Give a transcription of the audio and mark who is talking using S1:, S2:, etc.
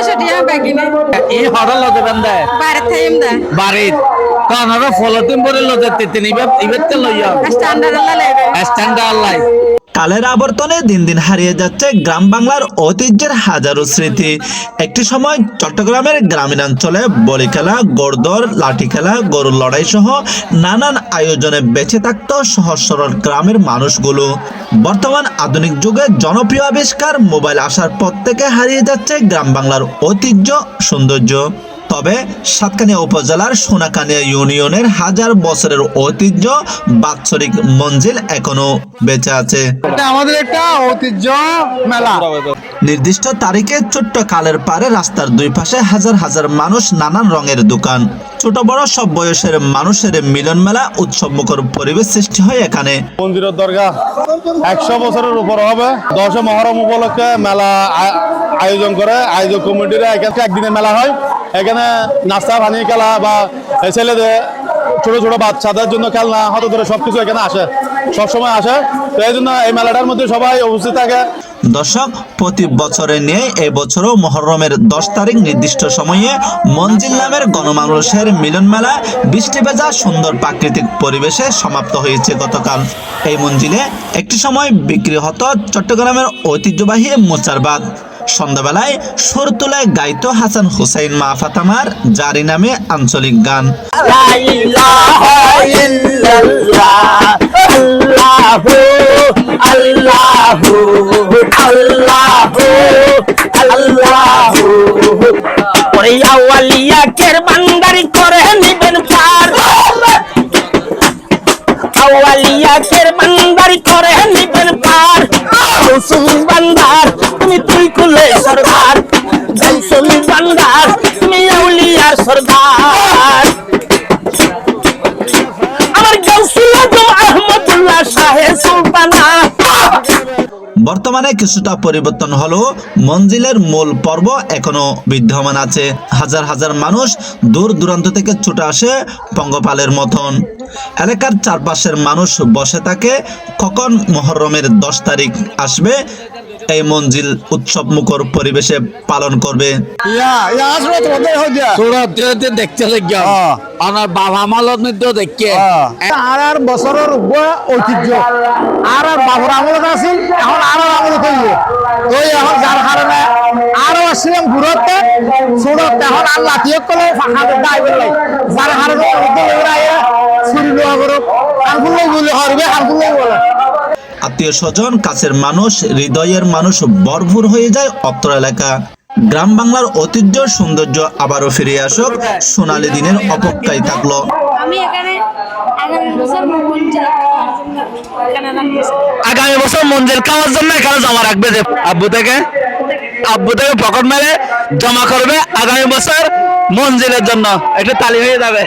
S1: ছয়শো টাকা
S2: এই হঠাৎ লজে
S1: থাইম
S2: তিতিন ইবে ইবেতে লইয়া
S1: স্ট্যান্ডার্ড আল্লাহ
S2: স্ট্যান্ডার্ড লাই
S3: কালের আবর্তনে দিন দিন হারিয়ে যাচ্ছে গ্রাম বাংলার ঐতিহ্যের হাজারো স্মৃতি। একটি সময় চট্টগ্রামের গ্রামীণাঞ্চলে বলি খেলা, গোড়দর, লাঠি খেলা, গরুর লড়াই সহ নানান আয়োজনে বেঁচে থাকত সহজ সরল গ্রামের মানুষগুলো। বর্তমান আধুনিক যুগে জনপ্রিয় আবিষ্কার মোবাইল আসার পর থেকে হারিয়ে যাচ্ছে গ্রাম বাংলার ঐতিহ্য, সৌন্দর্য। তবে সাতকানিয়া উপজেলার সোনাকানিয়া ইউনিয়নের হাজার বছরের ঐতিহ্য বাৎসরিক মঞ্জিল এখনও বেঁচে আছে।
S4: আমাদের একটা ঐতিহ্য মেলা।
S3: নির্দিষ্ট তারিখে ছোট্ট কালের পারে রাস্তার দুই পাশে হাজার হাজার মানুষ নানান রঙের দোকান। ছোট বড় সব বয়সের মানুষের মিলন মেলা উৎসব মুখর পরিবেশ সৃষ্টি হয় এখানে।
S4: মন্দিরের দরগা একশো বছরের উপর হবে। দশ মহরম উপলক্ষে মেলা আয়োজন করে আয়োজক কমিটিরা এখানে একদিনের মেলা হয়। এখানে নাস্তা পানি খেলা বা ছেলেদের ছোট ছোট বাচ্চাদের জন্য খেলনা, হতে ধরে সবকিছু এখানে আসে, সবসময় আসে। তো এই জন্য এই মেলাটার মধ্যে সবাই উপস্থিত থাকে।
S3: দর্শক, প্রতি বছরে নিয়ে এই বছরও মহরমের দশ তারিখ নির্দিষ্ট সময়ে মঞ্জিল নামের গণমানুষের মিলন মেলা, বৃষ্টি ভেজা সুন্দর প্রাকৃতিক পরিবেশে সমাপ্ত হয়েছে গতকাল। এই মঞ্জিলে একটি সময় বিক্রি হতো চট্টগ্রামের ঐতিহ্যবাহী মোচারবাদ সন্ধ্যাবেলায় সুর তুলে গাইতো হাসান হুসাইন মা ফাতামার জারি নামে আঞ্চলিক গান
S5: কের নিবেন গৌসুল বান্দার তুমি তুই কুলে সরদার গৌসুল বান্দার তুমি আউলিয়ার সরদার
S3: বর্তমানে কিছুটা পরিবর্তন হলো মঞ্জিলের মূল পর্ব এখনও বিদ্যমান আছে। হাজার হাজার মানুষ দূর দূরান্ত থেকে ছুটে আসে পঙ্গপালের মতন। এলাকার চারপাশের মানুষ বসে থাকে। কখন মহরমের দশ তারিখ আসবে এই মঞ্জিল উৎসব মুখর পরিবেশে পালন করবে।
S4: ইয়া ইয়া হয়ে
S2: দেখতে
S4: হ্যাঁ।
S2: আমার বাবা মালত মধ্যে দেখে।
S4: আর আর বছরের ঐতিহ্য। আর আর বাবুর আমলত আছিল এখন আর আর আমলত হইব ওই এখন যার কারণে আরও আসছিলাম ঘুরতে ছোটত এখন আর লাঠিয়ে কলে ফাঁকা যার কারণে লোয়া হরবে আনকুল্লাই বলে।
S3: আত্মীয় স্বজন কাছের মানুষ হৃদয়ের মানুষ ভরপুর হয়ে যায় অত্র এলাকা। গ্রাম বাংলার ঐতিহ্য সৌন্দর্য আবারও ফিরে আসুক সোনালী দিনের অপেক্ষায় থাকল।
S1: আমি এখানে আগামী বছর মঞ্জিল
S2: মঞ্জিল খাওয়ার জন্য এখানে জমা রাখবে যে আব্বু থেকে? আব্বু থেকে পকেট মেরে জমা করবে আগামী বছর মঞ্জিলের জন্য। একটা তালি হয়ে যাবে।